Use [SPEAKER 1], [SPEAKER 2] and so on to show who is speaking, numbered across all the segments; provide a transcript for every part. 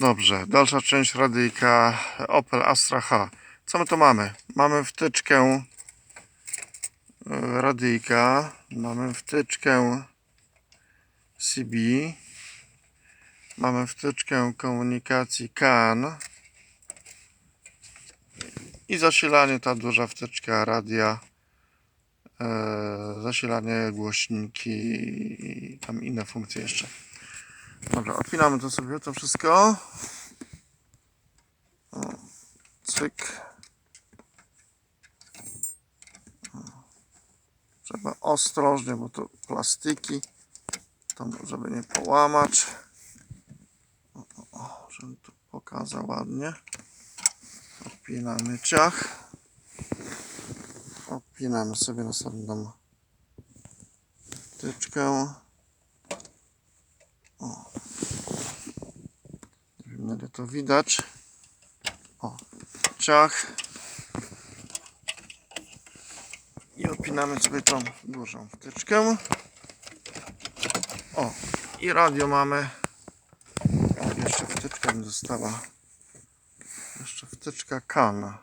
[SPEAKER 1] Dobrze, dalsza część radyjka Opel Astra H. Co my tu mamy? Mamy wtyczkę e, radyjka, mamy wtyczkę CB, mamy wtyczkę komunikacji CAN i zasilanie, ta duża wtyczka radia, e, zasilanie głośniki i tam inne funkcje jeszcze. Dobra, odpinamy to sobie to wszystko. Cyk. Trzeba ostrożnie, bo to plastiki. Tam, żeby nie połamać. O, o, o, żebym tu pokazał ładnie. Odpinamy ciach. Odpinamy sobie następną tyczkę. Ile to widać. O, ciach. I odpinamy sobie tą dużą wtyczkę. O, i radio mamy. Jeszcze wtyczka mi została. Jeszcze wtyczka CAN.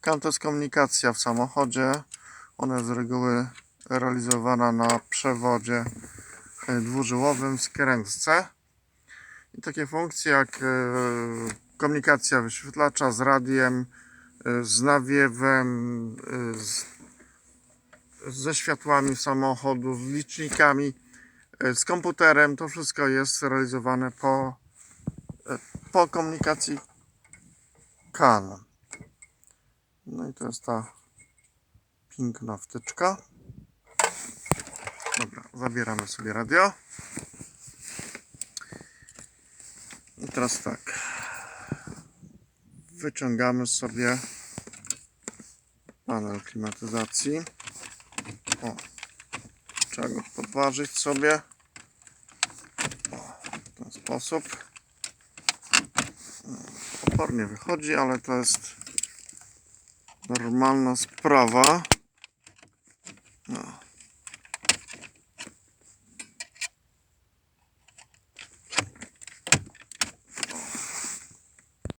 [SPEAKER 1] CAN to jest komunikacja w samochodzie. Ona jest z reguły realizowana na przewodzie dwużyłowym w skrętce. I takie funkcje jak e, komunikacja wyświetlacza z radiem, e, z nawiewem, e, z, ze światłami samochodu, z licznikami, z komputerem, to wszystko jest realizowane po, po komunikacji CAN. No i to jest ta piękna wtyczka. Dobra, zabieramy sobie radio. I teraz tak. Wyciągamy sobie panel klimatyzacji. O, trzeba go podważyć sobie. O, w ten sposób. Opornie wychodzi, ale to jest normalna sprawa. No.